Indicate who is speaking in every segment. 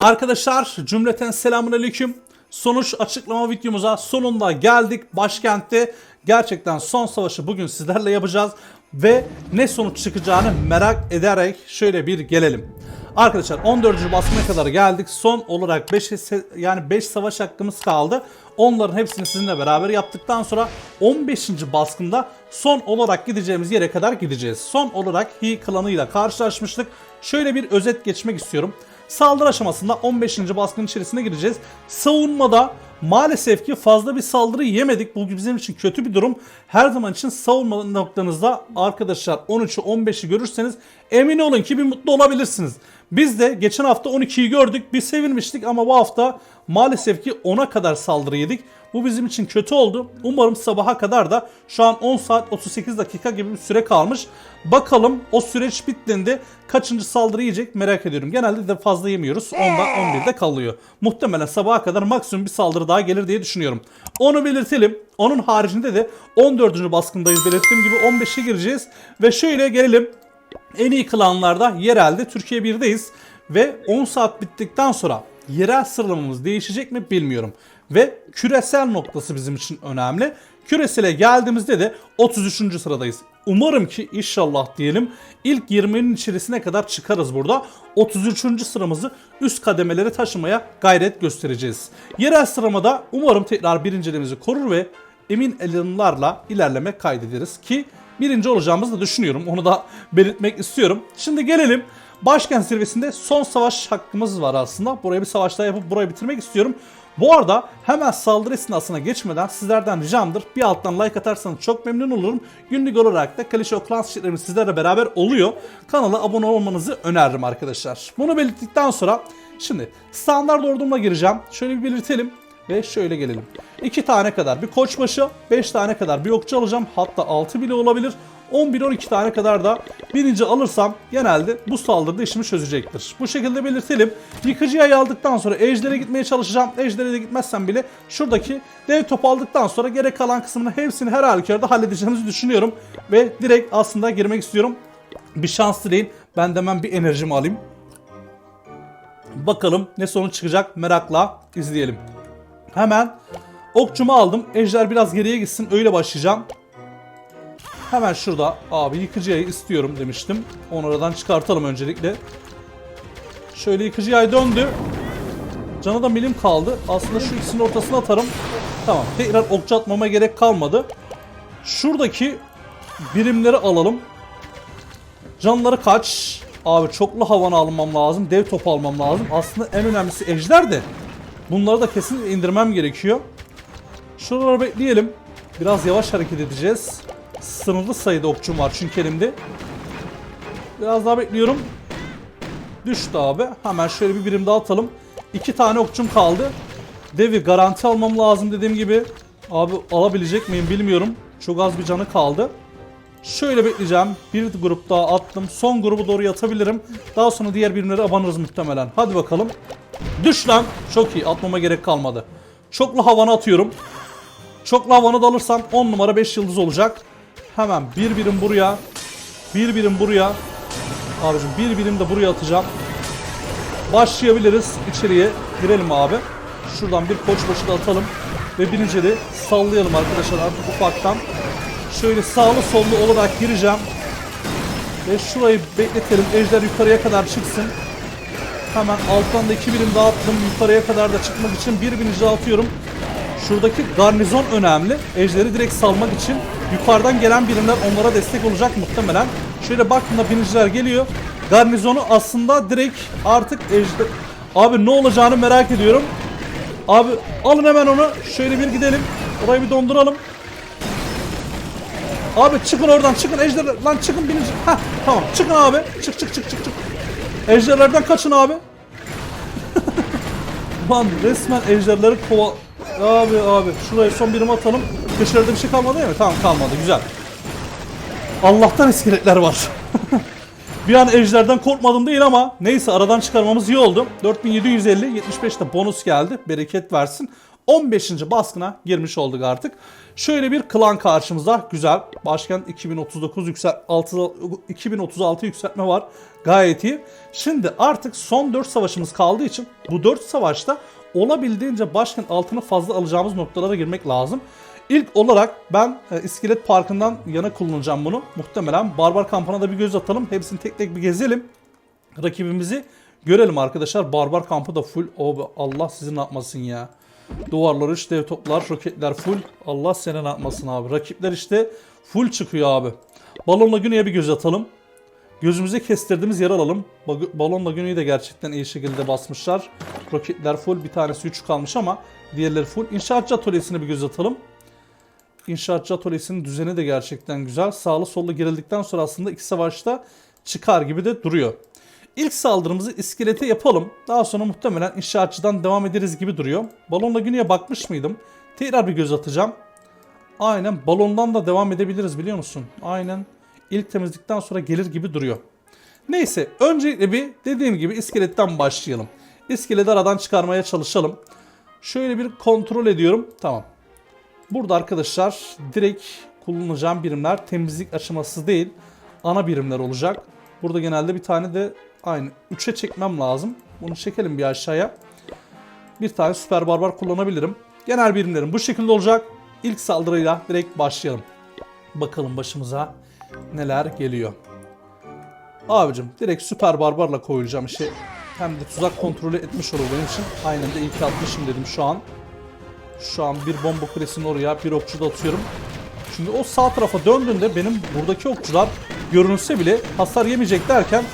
Speaker 1: Arkadaşlar cümleten selamun aleyküm. Sonuç açıklama videomuza sonunda geldik. Başkentte gerçekten son savaşı bugün sizlerle yapacağız. Ve ne sonuç çıkacağını merak ederek şöyle bir gelelim. Arkadaşlar 14. baskına kadar geldik. Son olarak 5 yani 5 savaş hakkımız kaldı. Onların hepsini sizinle beraber yaptıktan sonra 15. baskında son olarak gideceğimiz yere kadar gideceğiz. Son olarak Hi klanıyla karşılaşmıştık. Şöyle bir özet geçmek istiyorum. Saldırı aşamasında 15. baskının içerisine gireceğiz. Savunmada maalesef ki fazla bir saldırı yemedik. Bu bizim için kötü bir durum. Her zaman için savunma noktanızda arkadaşlar 13'ü 15'i görürseniz emin olun ki bir mutlu olabilirsiniz. Biz de geçen hafta 12'yi gördük. Bir sevinmiştik ama bu hafta maalesef ki 10'a kadar saldırı yedik. Bu bizim için kötü oldu. Umarım sabaha kadar da şu an 10 saat 38 dakika gibi bir süre kalmış. Bakalım o süreç bittiğinde kaçıncı saldırı yiyecek merak ediyorum. Genelde de fazla yemiyoruz. 10'da 11'de kalıyor. Muhtemelen sabaha kadar maksimum bir saldırı daha gelir diye düşünüyorum. Onu belirtelim. Onun haricinde de 14. baskındayız belirttiğim gibi 15'e gireceğiz. Ve şöyle gelelim. En iyi klanlarda yerelde Türkiye 1'deyiz. Ve 10 saat bittikten sonra yerel sıralamamız değişecek mi bilmiyorum. Ve küresel noktası bizim için önemli. Küresele geldiğimizde de 33. sıradayız. Umarım ki inşallah diyelim ilk 20'nin içerisine kadar çıkarız burada. 33. sıramızı üst kademeleri taşımaya gayret göstereceğiz. Yerel sıramada umarım tekrar birinciliğimizi korur ve emin adımlarla ilerleme kaydederiz ki birinci olacağımızı da düşünüyorum. Onu da belirtmek istiyorum. Şimdi gelelim Başkent zirvesinde son savaş hakkımız var aslında. Buraya bir savaş daha yapıp burayı bitirmek istiyorum. Bu arada hemen saldırı esnasına geçmeden sizlerden ricamdır. Bir alttan like atarsanız çok memnun olurum. Günlük olarak da Clash of Clans içeriklerimiz sizlerle beraber oluyor. Kanala abone olmanızı öneririm arkadaşlar. Bunu belirttikten sonra şimdi standart ordumla gireceğim. Şöyle bir belirtelim ve şöyle gelelim. 2 tane kadar bir koçbaşı, 5 tane kadar bir okçu alacağım. Hatta 6 bile olabilir. 11-12 tane kadar da birinci alırsam genelde bu saldırıda işimi çözecektir. Bu şekilde belirtelim. Yıkıcı yayı aldıktan sonra ejdere gitmeye çalışacağım. Ejdere de gitmezsem bile şuradaki dev topu aldıktan sonra gerek kalan kısmını hepsini her halükarda halledeceğimizi düşünüyorum. Ve direkt aslında girmek istiyorum. Bir şans dileyin. Ben de hemen bir enerjimi alayım. Bakalım ne sonuç çıkacak merakla izleyelim. Hemen okçumu aldım. Ejder biraz geriye gitsin öyle başlayacağım. Hemen şurada abi yıkıcı yayı istiyorum demiştim. Onu aradan çıkartalım öncelikle. Şöyle yıkıcı yay döndü. Canı da milim kaldı. Aslında şu ikisinin ortasına atarım. Tamam. Tekrar okçu atmama gerek kalmadı. Şuradaki birimleri alalım. Canları kaç? Abi çoklu havanı almam lazım. Dev topu almam lazım. Aslında en önemlisi ejder de. Bunları da kesin indirmem gerekiyor. Şuraları bekleyelim. Biraz yavaş hareket edeceğiz. Sınırlı sayıda okçum var çünkü elimde. Biraz daha bekliyorum. Düştü abi. Hemen şöyle bir birim daha atalım. İki tane okçum kaldı. Devi garanti almam lazım dediğim gibi. Abi alabilecek miyim bilmiyorum. Çok az bir canı kaldı. Şöyle bekleyeceğim. Bir grup daha attım. Son grubu doğru yatabilirim. Daha sonra diğer birimleri abanırız muhtemelen. Hadi bakalım. Düş lan. Çok iyi. Atmama gerek kalmadı. Çoklu havanı atıyorum. Çoklu havanı da alırsam 10 numara 5 yıldız olacak. Hemen bir birim buraya. Bir birim buraya. Abicim bir birim de buraya atacağım. Başlayabiliriz içeriye. Girelim abi. Şuradan bir koç başı da atalım. Ve birinci de sallayalım arkadaşlar artık ufaktan. Şöyle sağlı sollu olarak gireceğim. Ve şurayı bekletelim. Ejder yukarıya kadar çıksın. Hemen alttan da iki birim daha attım. Yukarıya kadar da çıkmak için bir daha atıyorum. Şuradaki garnizon önemli. Ejderi direkt salmak için yukarıdan gelen birimler onlara destek olacak muhtemelen. Şöyle baktığımda biniciler geliyor. Garnizonu aslında direkt artık ejder... Abi ne olacağını merak ediyorum. Abi alın hemen onu. Şöyle bir gidelim. Orayı bir donduralım. Abi çıkın oradan çıkın ejderler. Lan çıkın binici. Heh tamam çıkın abi. Çık çık çık çık çık. Ejderlerden kaçın abi. Lan resmen ejderleri kova... Abi abi şuraya son birim atalım. Köşelerde bir şey kalmadı değil mi? Tamam kalmadı güzel. Allah'tan iskeletler var. bir an ejderden korkmadım değil ama neyse aradan çıkarmamız iyi oldu. 4750 75 de bonus geldi. Bereket versin. 15. baskına girmiş olduk artık. Şöyle bir klan karşımızda. Güzel. Başkent 2039 yüksel 6 2036 yükseltme var. Gayet iyi. Şimdi artık son 4 savaşımız kaldığı için bu 4 savaşta olabildiğince başkent altını fazla alacağımız noktalara girmek lazım. İlk olarak ben e, Parkı'ndan yana kullanacağım bunu. Muhtemelen Barbar Kampı'na da bir göz atalım. Hepsini tek tek bir gezelim. Rakibimizi görelim arkadaşlar. Barbar Kampı da full. O Allah sizi ne yapmasın ya. Duvarlar, üç dev toplar, roketler full. Allah seni ne yapmasın abi. Rakipler işte full çıkıyor abi. Balon Lagune'ye bir göz atalım. Gözümüze kestirdiğimiz yer alalım. Bag- Balon Lagune'yi de gerçekten iyi şekilde basmışlar. Roketler full. Bir tanesi 3 kalmış ama diğerleri full. İnşaatçı atölyesine bir göz atalım. İnşaatçı atölyesinin düzeni de gerçekten güzel. Sağlı sollu girildikten sonra aslında iki savaşta çıkar gibi de duruyor. İlk saldırımızı iskelete yapalım. Daha sonra muhtemelen inşaatçıdan devam ederiz gibi duruyor. Balonla güneye bakmış mıydım? Tekrar bir göz atacağım. Aynen balondan da devam edebiliriz biliyor musun? Aynen ilk temizlikten sonra gelir gibi duruyor. Neyse öncelikle bir dediğim gibi iskeletten başlayalım. İskeleti aradan çıkarmaya çalışalım. Şöyle bir kontrol ediyorum. Tamam. Burada arkadaşlar direkt kullanacağım birimler temizlik aşaması değil ana birimler olacak. Burada genelde bir tane de aynı 3'e çekmem lazım. Bunu çekelim bir aşağıya. Bir tane süper barbar kullanabilirim. Genel birimlerim bu şekilde olacak. İlk saldırıyla direkt başlayalım. Bakalım başımıza neler geliyor. Abicim direkt süper barbarla koyulacağım işi. Hem de tuzak kontrolü etmiş olur benim için. Aynen de ilk atmışım dedim şu an. Şu an bir bomba kulesinin oraya bir okçu da atıyorum. Çünkü o sağ tarafa döndüğünde benim buradaki okçular görünse bile hasar yemeyecek derken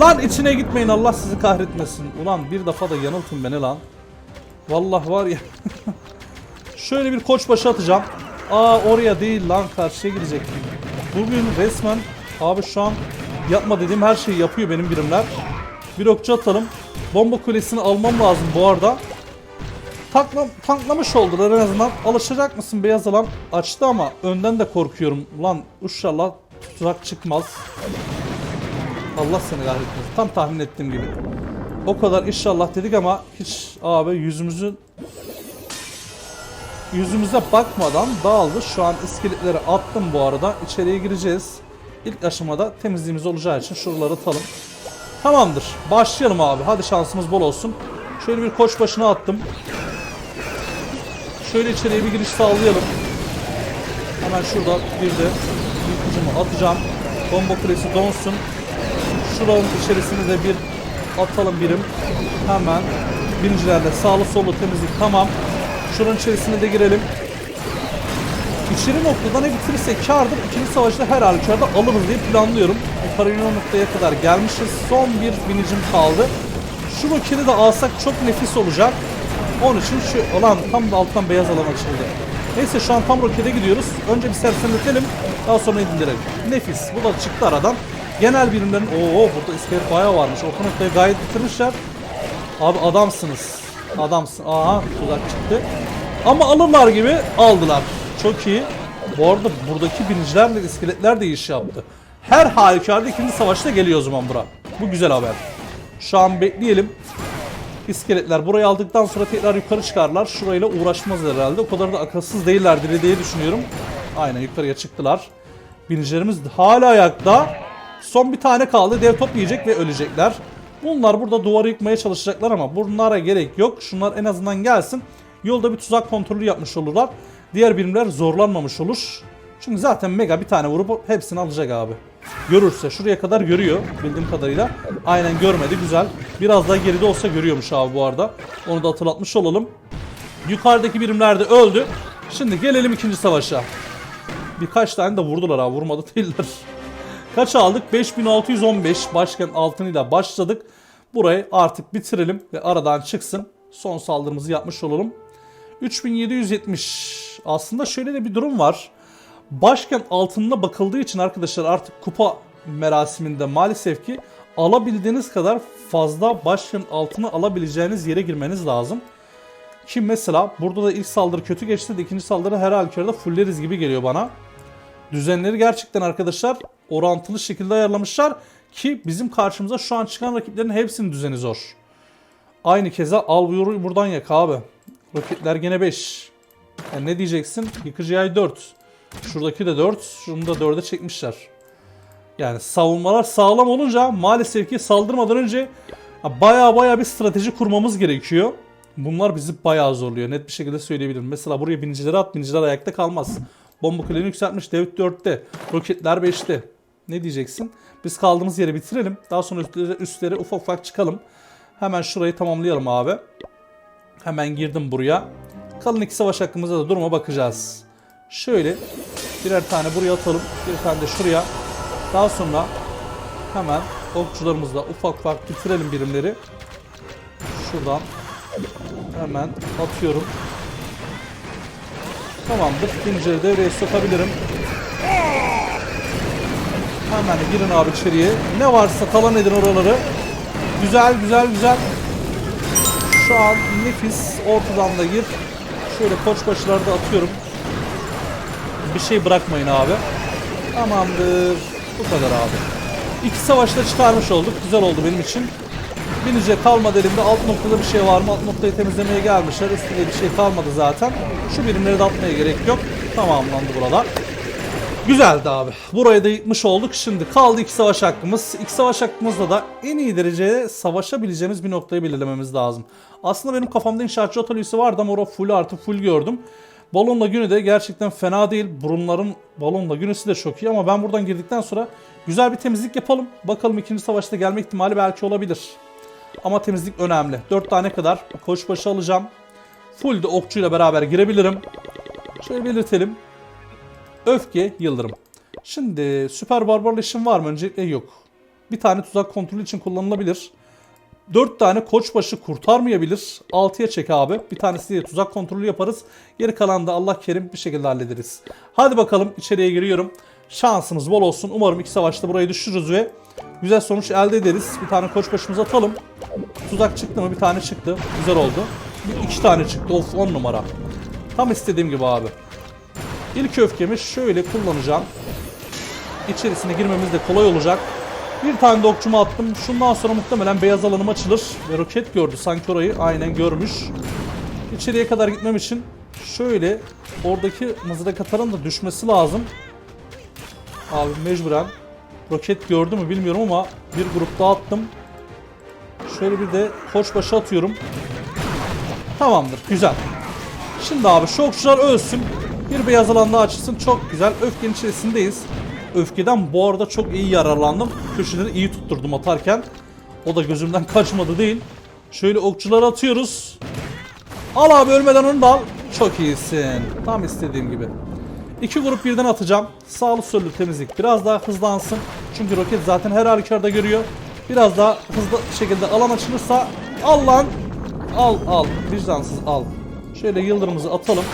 Speaker 1: Lan içine gitmeyin Allah sizi kahretmesin. Ulan bir defa da yanıltın beni lan. Vallahi var ya. Şöyle bir koçbaşı atacağım. Aa oraya değil lan karşıya gidecek. Bugün resmen abi şu an yapma dediğim her şeyi yapıyor benim birimler. Bir okçu atalım. Bomba kulesini almam lazım bu arada. Tankla, tanklamış oldular en azından. Alışacak mısın beyaz alan? Açtı ama önden de korkuyorum. Lan inşallah tuzak çıkmaz. Allah seni kahretmesin. Tam tahmin ettiğim gibi. O kadar inşallah dedik ama hiç abi yüzümüzün yüzümüze bakmadan dağıldı. Şu an iskeletleri attım bu arada. İçeriye gireceğiz. İlk aşamada temizliğimiz olacağı için şuraları atalım. Tamamdır. Başlayalım abi. Hadi şansımız bol olsun. Şöyle bir koç başına attım. Şöyle içeriye bir giriş sağlayalım. Hemen şurada bir de yıkıcımı atacağım. Bomba kulesi donsun. Şuranın içerisine de bir atalım birim. Hemen birincilerle sağlı sollu temizlik tamam. Şuranın içerisine de girelim. İçeri noktadan ne bitirirsek kardır. İkinci savaşta her halükarda alırız diye planlıyorum. Yukarı noktaya kadar gelmişiz. Son bir binicim kaldı. Şu roketi de alsak çok nefis olacak. Onun için şu alan tam da alttan beyaz alan açıldı. Neyse şu an tam rokete gidiyoruz. Önce bir sersemletelim. Daha sonra indirelim. Nefis. Bu da çıktı aradan. Genel birimlerin... Oo burada iskelet bayağı varmış. Orta noktayı gayet bitirmişler. Abi adamsınız. Adamsın. Aha tuzak çıktı. Ama alırlar gibi aldılar. Çok iyi. Bu arada buradaki binicilerle iskeletler de iş yaptı. Her halükarda ikinci savaşta geliyor o zaman bura. Bu güzel haber. Şu an bekleyelim. İskeletler burayı aldıktan sonra tekrar yukarı çıkarlar. Şurayla uğraşmaz herhalde. O kadar da akılsız değillerdir diye düşünüyorum. Aynen yukarıya çıktılar. Binicilerimiz hala ayakta. Son bir tane kaldı. Dev top yiyecek ve ölecekler. Bunlar burada duvarı yıkmaya çalışacaklar ama bunlara gerek yok. Şunlar en azından gelsin. Yolda bir tuzak kontrolü yapmış olurlar. Diğer birimler zorlanmamış olur. Çünkü zaten Mega bir tane vurup hepsini alacak abi. Görürse şuraya kadar görüyor bildiğim kadarıyla. Aynen görmedi güzel. Biraz daha geride olsa görüyormuş abi bu arada. Onu da hatırlatmış olalım. Yukarıdaki birimler de öldü. Şimdi gelelim ikinci savaşa. Birkaç tane de vurdular abi vurmadı değiller. Kaç aldık? 5615 başkent altınıyla başladık. Burayı artık bitirelim ve aradan çıksın. Son saldırımızı yapmış olalım. 3770. Aslında şöyle de bir durum var. Başkent altınına bakıldığı için arkadaşlar artık kupa merasiminde maalesef ki alabildiğiniz kadar fazla başkent altını alabileceğiniz yere girmeniz lazım. Ki mesela burada da ilk saldırı kötü geçti de ikinci saldırı her halükarda fulleriz gibi geliyor bana. Düzenleri gerçekten arkadaşlar orantılı şekilde ayarlamışlar ki bizim karşımıza şu an çıkan rakiplerin hepsinin düzeni zor. Aynı keza al buyuru buradan yak abi. Roketler gene 5. Yani ne diyeceksin? Yıkıcı yay 4. Şuradaki de 4. Şunu da 4'e çekmişler. Yani savunmalar sağlam olunca maalesef ki saldırmadan önce baya baya bir strateji kurmamız gerekiyor. Bunlar bizi bayağı zorluyor. Net bir şekilde söyleyebilirim. Mesela buraya binicileri at, biniciler ayakta kalmaz. Bomba kuleni yükseltmiş, David 4'te. Roketler 5'te. Ne diyeceksin? Biz kaldığımız yeri bitirelim. Daha sonra üstlere, üstlere ufak ufak çıkalım. Hemen şurayı tamamlayalım abi. Hemen girdim buraya. Kalın iki savaş hakkımızda da duruma bakacağız. Şöyle birer tane buraya atalım. Bir tane de şuraya. Daha sonra hemen okçularımızla ufak ufak bitirelim birimleri. Şuradan hemen atıyorum. Tamamdır. Binicileri devreye sokabilirim. Hemen girin abi içeriye. Ne varsa talan edin oraları. Güzel güzel güzel. Şu an nefis ortadan da gir. Şöyle koçbaşıları da atıyorum. Bir şey bırakmayın abi. Tamamdır. Bu kadar abi. İki savaşta çıkarmış olduk. Güzel oldu benim için. Binice kalmadı elimde. Alt noktada bir şey var mı? Alt noktayı temizlemeye gelmişler. Üstünde bir şey kalmadı zaten. Şu birimleri de atmaya gerek yok. Tamamlandı buralar. Güzeldi abi. Burayı da yıkmış olduk. Şimdi kaldı iki savaş hakkımız. İki savaş hakkımızda da en iyi derecede savaşabileceğimiz bir noktayı belirlememiz lazım. Aslında benim kafamda inşaatçı atölyesi vardı ama orada full artı full gördüm. Balonla günü de gerçekten fena değil. Burunların balonla günüsü de çok iyi ama ben buradan girdikten sonra güzel bir temizlik yapalım. Bakalım ikinci savaşta gelme ihtimali belki olabilir. Ama temizlik önemli. 4 tane kadar koçbaşı alacağım. Full de okçuyla beraber girebilirim. Şöyle belirtelim. Öfke, yıldırım. Şimdi süper barbarlaşım var mı? Öncelikle yok. Bir tane tuzak kontrolü için kullanılabilir. 4 tane koçbaşı kurtarmayabilir. 6'ya çek abi. Bir tanesi de tuzak kontrolü yaparız. Geri kalan da Allah kerim bir şekilde hallederiz. Hadi bakalım içeriye giriyorum. Şansımız bol olsun. Umarım iki savaşta burayı düşürürüz ve güzel sonuç elde ederiz. Bir tane koçbaşımızı atalım. Tuzak çıktı mı? Bir tane çıktı. Güzel oldu. Bir, iki tane çıktı. Of 10 numara. Tam istediğim gibi abi. İlk öfkemi şöyle kullanacağım. İçerisine girmemiz de kolay olacak. Bir tane de okçumu attım. Şundan sonra muhtemelen beyaz alanım açılır. Ve roket gördü. Sanki orayı aynen görmüş. İçeriye kadar gitmem için şöyle oradaki mızrak atarın da düşmesi lazım. Abi mecburen. Roket gördü mü bilmiyorum ama bir grup daha attım. Şöyle bir de koçbaşı atıyorum. Tamamdır. Güzel. Şimdi abi şu okçular ölsün. Bir beyaz alan daha açılsın. Çok güzel. Öfkenin içerisindeyiz. Öfkeden bu arada çok iyi yararlandım. Köşeleri iyi tutturdum atarken. O da gözümden kaçmadı değil. Şöyle okçuları atıyoruz. Al abi ölmeden onu da al. Çok iyisin. Tam istediğim gibi. İki grup birden atacağım. Sağlı sollu temizlik. Biraz daha hızlansın. Çünkü roket zaten her halükarda görüyor. Biraz daha hızlı şekilde alan açılırsa al lan. Al al. Vicdansız al. Şöyle yıldırımızı atalım.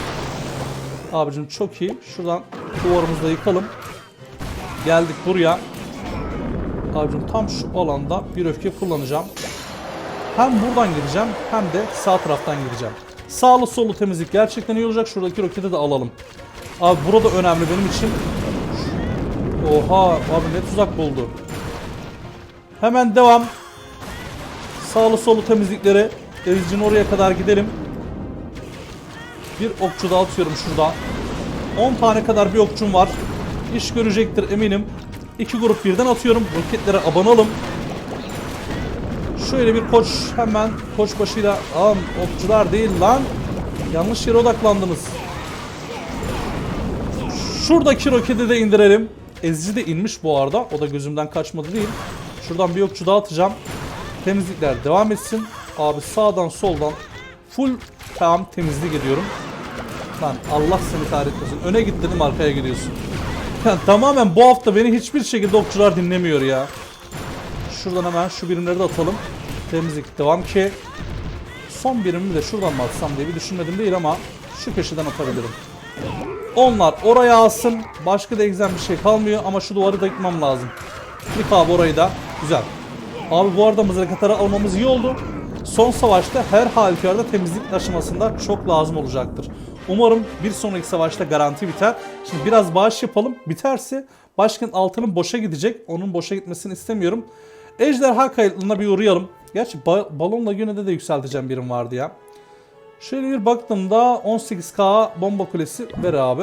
Speaker 1: Abicim çok iyi. Şuradan duvarımızı da yıkalım. Geldik buraya. Abicim tam şu alanda bir öfke kullanacağım. Hem buradan gireceğim hem de sağ taraftan gireceğim. Sağlı sollu temizlik gerçekten iyi olacak. Şuradaki roketi de alalım. Abi burada önemli benim için. Oha abi ne tuzak buldu. Hemen devam. Sağlı sollu temizlikleri. Ezicin oraya kadar gidelim. Bir okçu da atıyorum şuradan. 10 tane kadar bir okçum var. İş görecektir eminim. İki grup birden atıyorum. Roketlere abanalım. Şöyle bir koç hemen koç başıyla Aa, okçular değil lan. Yanlış yere odaklandınız. Şuradaki roketi de indirelim. Ezici de inmiş bu arada. O da gözümden kaçmadı değil. Şuradan bir okçu daha atacağım. Temizlikler devam etsin. Abi sağdan soldan full tam temizlik ediyorum. Lan Allah seni kahretmesin. Öne git dedim arkaya gidiyorsun. Yani tamamen bu hafta beni hiçbir şekilde okçular dinlemiyor ya. Şuradan hemen şu birimleri de atalım. Temizlik devam ki. Son birimi de şuradan mı atsam diye bir düşünmedim değil ama şu köşeden atabilirim. Onlar oraya alsın. Başka da egzen bir şey kalmıyor ama şu duvarı da yıkmam lazım. Yık abi orayı da. Güzel. Abi bu arada mızrak atarı almamız iyi oldu. Son savaşta her halükarda temizlik aşamasında çok lazım olacaktır. Umarım bir sonraki savaşta garanti biter. Şimdi biraz bağış yapalım. Biterse başkent altının boşa gidecek. Onun boşa gitmesini istemiyorum. Ejderha kayıtlarına bir uğrayalım. Gerçi ba- balonla yine de, yükselteceğim birim vardı ya. Şöyle bir baktığımda 18k bomba kulesi ver abi.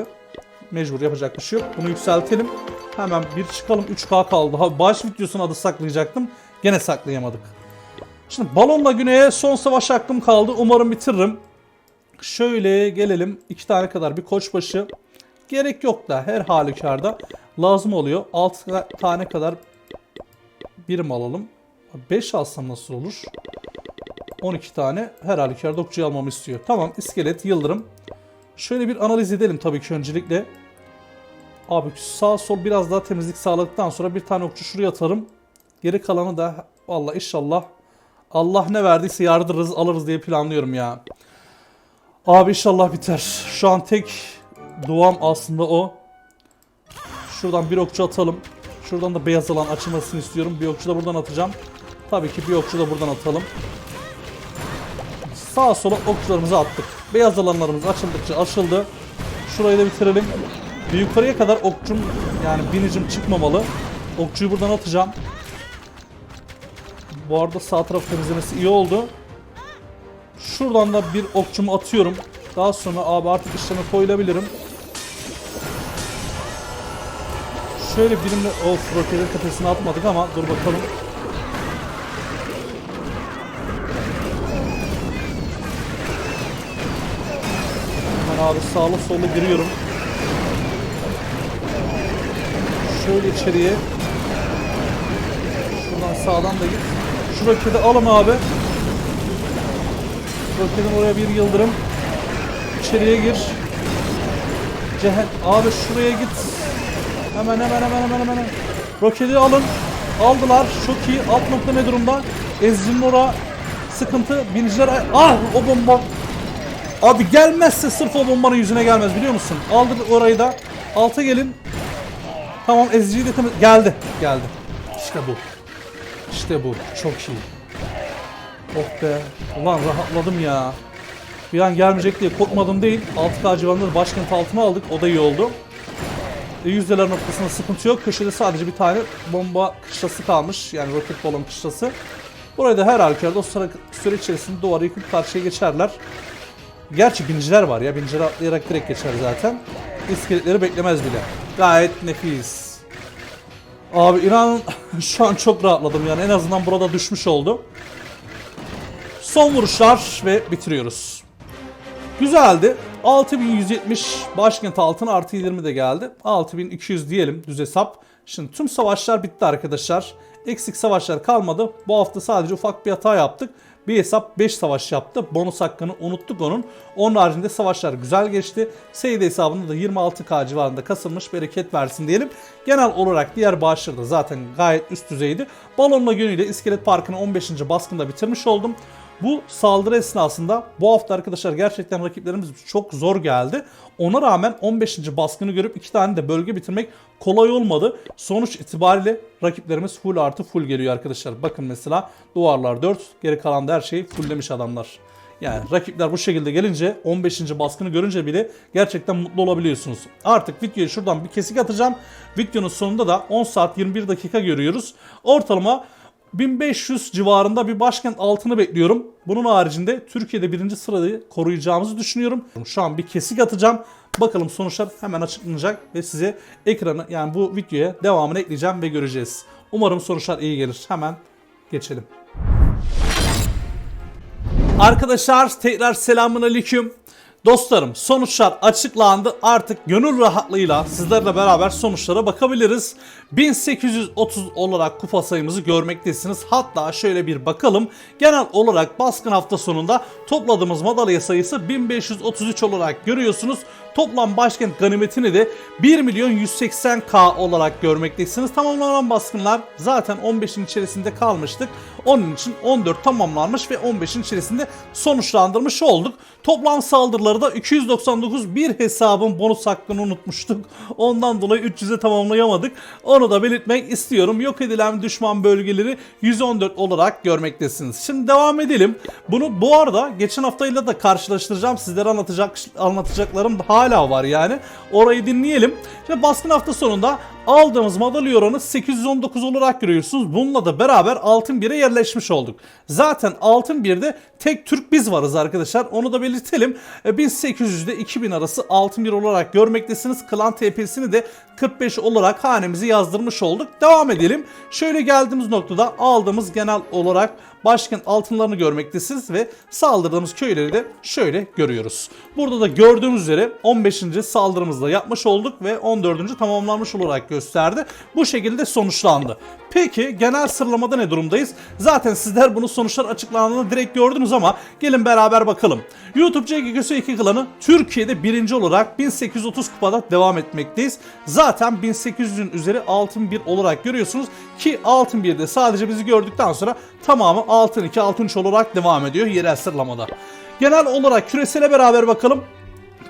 Speaker 1: Mecbur yapacak bir şey yok. Bunu yükseltelim. Hemen bir çıkalım. 3k kaldı. Ha, baş videosunu adı saklayacaktım. Gene saklayamadık. Şimdi balonla güneye son savaş hakkım kaldı. Umarım bitiririm. Şöyle gelelim. iki tane kadar bir koçbaşı. Gerek yok da her halükarda lazım oluyor. 6 tane kadar birim alalım. 5 alsam nasıl olur? 12 tane her halükarda okçuyu almamı istiyor. Tamam iskelet, yıldırım. Şöyle bir analiz edelim tabii ki öncelikle. Abi sağ sol biraz daha temizlik sağladıktan sonra bir tane okçu şuraya atarım. Geri kalanı da valla inşallah Allah ne verdiyse yardırırız alırız diye planlıyorum ya. Abi inşallah biter. Şu an tek duam aslında o. Şuradan bir okçu atalım. Şuradan da beyaz alan açılmasını istiyorum. Bir okçu da buradan atacağım. Tabii ki bir okçu da buradan atalım. Sağa sola okçularımızı attık. Beyaz alanlarımız açıldıkça açıldı. Şurayı da bitirelim. Bir yukarıya kadar okçum yani binicim çıkmamalı. Okçuyu buradan atacağım. Bu arada sağ taraf temizlemesi iyi oldu. Şuradan da bir okçumu atıyorum. Daha sonra abi artık işleme koyulabilirim. Şöyle birimle of roketin tepesine atmadık ama dur bakalım. Hemen abi sağlı sollu giriyorum. Şöyle içeriye. Şuradan sağdan da git. Şu roketi alın abi. Roketin oraya bir yıldırım. İçeriye gir. Cehet abi şuraya git. Hemen hemen hemen hemen hemen. Roketi alın. Aldılar. Çok iyi. Alt nokta ne durumda? Ezcinin ora sıkıntı. Biniciler ah o bomba. Abi gelmezse sırf o bombanın yüzüne gelmez biliyor musun? Aldık orayı da. Alta gelin. Tamam eziciyi de temiz... Geldi. Geldi. İşte bu. İşte bu. Çok iyi. Oh be. Ulan rahatladım ya. Bir an gelmeyecek diye korkmadım değil. 6K civarında başkent altına aldık. O da iyi oldu. E, yüzdeler noktasında sıkıntı yok. Köşede sadece bir tane bomba kışlası kalmış. Yani roket balon kışlası. Burayı da her halükarda o sıra, süre içerisinde duvarı yıkıp karşıya geçerler. Gerçi biniciler var ya. Biniciler atlayarak direkt geçer zaten. İskeletleri beklemez bile. Gayet nefis. Abi inanın şu an çok rahatladım yani. En azından burada düşmüş oldu. Son vuruşlar ve bitiriyoruz. Güzeldi. 6170 başkent altın artı 20 de geldi. 6200 diyelim düz hesap. Şimdi tüm savaşlar bitti arkadaşlar. Eksik savaşlar kalmadı. Bu hafta sadece ufak bir hata yaptık. Bir hesap 5 savaş yaptı. Bonus hakkını unuttuk onun. Onun haricinde savaşlar güzel geçti. Seyde hesabında da 26k civarında kasılmış bereket versin diyelim. Genel olarak diğer bağışları da zaten gayet üst düzeydi. Balonla yönüyle İskelet Parkı'nı 15. baskında bitirmiş oldum. Bu saldırı esnasında bu hafta arkadaşlar gerçekten rakiplerimiz çok zor geldi. Ona rağmen 15. baskını görüp iki tane de bölge bitirmek kolay olmadı. Sonuç itibariyle rakiplerimiz full artı full geliyor arkadaşlar. Bakın mesela duvarlar 4 geri kalan da her şeyi fulllemiş adamlar. Yani rakipler bu şekilde gelince 15. baskını görünce bile gerçekten mutlu olabiliyorsunuz. Artık videoya şuradan bir kesik atacağım. Videonun sonunda da 10 saat 21 dakika görüyoruz. Ortalama 1500 civarında bir başkent altını bekliyorum. Bunun haricinde Türkiye'de birinci sırayı koruyacağımızı düşünüyorum. Şu an bir kesik atacağım. Bakalım sonuçlar hemen açıklanacak ve size ekranı yani bu videoya devamını ekleyeceğim ve göreceğiz. Umarım sonuçlar iyi gelir. Hemen geçelim. Arkadaşlar tekrar selamun aleyküm. Dostlarım sonuçlar açıklandı. Artık gönül rahatlığıyla sizlerle beraber sonuçlara bakabiliriz. 1830 olarak kupa sayımızı görmektesiniz. Hatta şöyle bir bakalım. Genel olarak baskın hafta sonunda topladığımız madalya sayısı 1533 olarak görüyorsunuz. Toplam başkent ganimetini de 1 milyon 180k olarak görmektesiniz. Tamamlanan baskınlar zaten 15'in içerisinde kalmıştık. Onun için 14 tamamlanmış ve 15'in içerisinde sonuçlandırmış olduk. Toplam saldırıları da 299 bir hesabın bonus hakkını unutmuştuk. Ondan dolayı 300'e tamamlayamadık. Onu da belirtmek istiyorum. Yok edilen düşman bölgeleri 114 olarak görmektesiniz. Şimdi devam edelim. Bunu bu arada geçen haftayla da karşılaştıracağım. Sizlere anlatacak anlatacaklarım hala var yani. Orayı dinleyelim. Şimdi baskın hafta sonunda aldığımız madalya oranı 819 olarak görüyorsunuz. Bununla da beraber altın 1'e yerleşmiş olduk. Zaten altın 1'de tek Türk biz varız arkadaşlar. Onu da belirtelim. E, 1800'de 2000 arası altın 1 olarak görmektesiniz. Klan TP'sini de 45 olarak hanemizi yazdırmış olduk. Devam edelim. Şöyle geldiğimiz noktada aldığımız genel olarak başkent altınlarını görmektesiniz ve saldırdığımız köyleri de şöyle görüyoruz. Burada da gördüğümüz üzere 15. saldırımızda yapmış olduk ve 14. tamamlanmış olarak gösterdi. Bu şekilde sonuçlandı. Peki genel sıralamada ne durumdayız? Zaten sizler bunu sonuçlar açıklandığını direkt gördünüz ama gelin beraber bakalım. YouTube CGGS 2 klanı Türkiye'de birinci olarak 1830 kupada devam etmekteyiz. Zaten 1800'ün üzeri altın 1 olarak görüyorsunuz ki altın 1'de sadece bizi gördükten sonra tamamı altın 2 altın 3 olarak devam ediyor yerel sıralamada. Genel olarak küresele beraber bakalım.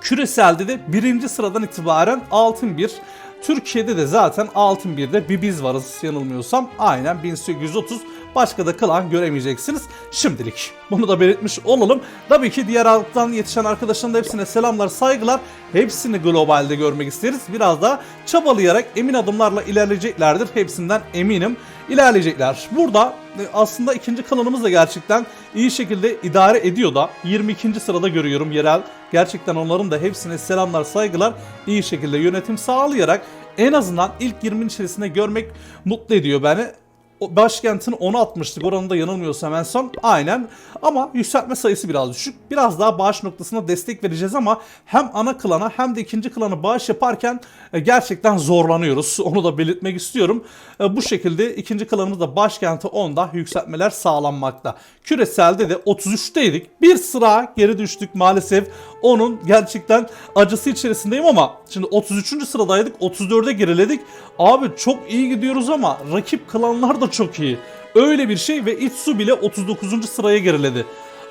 Speaker 1: Küreselde de birinci sıradan itibaren altın 1. Türkiye'de de zaten altın 1'de bir biz varız yanılmıyorsam. Aynen 1830. Başka da klan göremeyeceksiniz şimdilik. Bunu da belirtmiş olalım. Tabii ki diğer alttan yetişen arkadaşların da hepsine selamlar, saygılar. Hepsini globalde görmek isteriz. Biraz daha çabalayarak emin adımlarla ilerleyeceklerdir. Hepsinden eminim ilerleyecekler. Burada e, aslında ikinci kanalımız da gerçekten iyi şekilde idare ediyor da 22. sırada görüyorum yerel. Gerçekten onların da hepsine selamlar saygılar iyi şekilde yönetim sağlayarak en azından ilk 20'nin içerisinde görmek mutlu ediyor beni. O başkentin 10'u atmıştık. Oranı da yanılmıyorsam en son. Aynen. Ama yükseltme sayısı biraz düşük. Biraz daha bağış noktasına destek vereceğiz ama hem ana klana hem de ikinci klana bağış yaparken e, gerçekten zorlanıyoruz. Onu da belirtmek istiyorum. E, Bu şekilde ikinci klanımız da başkenti 10'da yükseltmeler sağlanmakta. Küreselde de 33'teydik. Bir sıra geri düştük maalesef. Onun gerçekten acısı içerisindeyim ama şimdi 33. sıradaydık. 34'e geriledik. Abi çok iyi gidiyoruz ama rakip klanlar da çok iyi. Öyle bir şey ve Itsu bile 39. sıraya geriledi.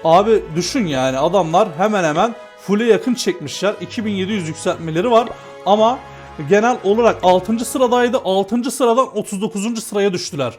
Speaker 1: Abi düşün yani adamlar hemen hemen full'e yakın çekmişler. 2700 yükseltmeleri var ama genel olarak 6. sıradaydı. 6. sıradan 39. sıraya düştüler.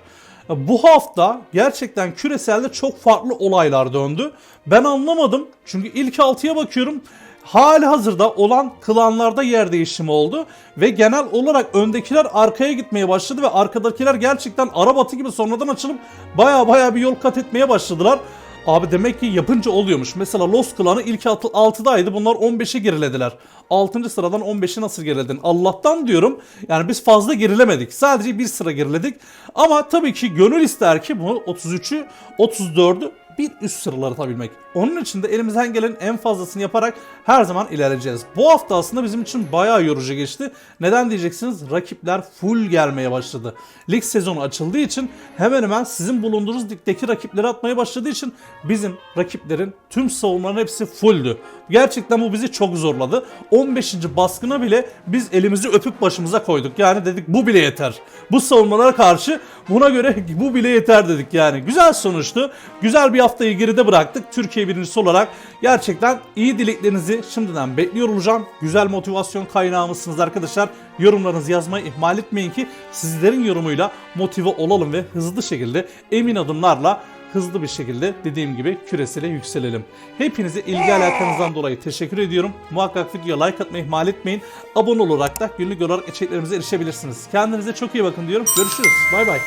Speaker 1: Bu hafta gerçekten küreselde çok farklı olaylar döndü. Ben anlamadım. Çünkü ilk 6'ya bakıyorum. Hali hazırda olan klanlarda yer değişimi oldu ve genel olarak öndekiler arkaya gitmeye başladı ve arkadakiler gerçekten arabatı gibi sonradan açılıp baya baya bir yol kat etmeye başladılar. Abi demek ki yapınca oluyormuş. Mesela Lost klanı ilk 6'daydı. Bunlar 15'e gerilediler. 6. sıradan 15'e nasıl geriledin? Allah'tan diyorum. Yani biz fazla gerilemedik. Sadece bir sıra geriledik. Ama tabii ki gönül ister ki bunu 33'ü 34'ü bir üst sıraları atabilmek. Onun için de elimizden gelen en fazlasını yaparak her zaman ilerleyeceğiz. Bu hafta aslında bizim için bayağı yorucu geçti. Neden diyeceksiniz? Rakipler full gelmeye başladı. Lig sezonu açıldığı için hemen hemen sizin bulunduğunuz ligdeki rakipleri atmaya başladığı için bizim rakiplerin tüm savunmaların hepsi fulldü. Gerçekten bu bizi çok zorladı. 15. baskına bile biz elimizi öpüp başımıza koyduk. Yani dedik bu bile yeter. Bu savunmalara karşı buna göre bu bile yeter dedik yani. Güzel sonuçtu. Güzel bir haftayı geride bıraktık. Türkiye birincisi olarak gerçekten iyi dileklerinizi şimdiden bekliyor olacağım. Güzel motivasyon kaynağımızsınız arkadaşlar. Yorumlarınızı yazmayı ihmal etmeyin ki sizlerin yorumuyla motive olalım ve hızlı şekilde emin adımlarla hızlı bir şekilde dediğim gibi küresele yükselelim. Hepinize ilgi alakanızdan dolayı teşekkür ediyorum. Muhakkak videoya like atmayı ihmal etmeyin. Abone olarak da günlük olarak içeriklerimize erişebilirsiniz. Kendinize çok iyi bakın diyorum. Görüşürüz. Bay bay.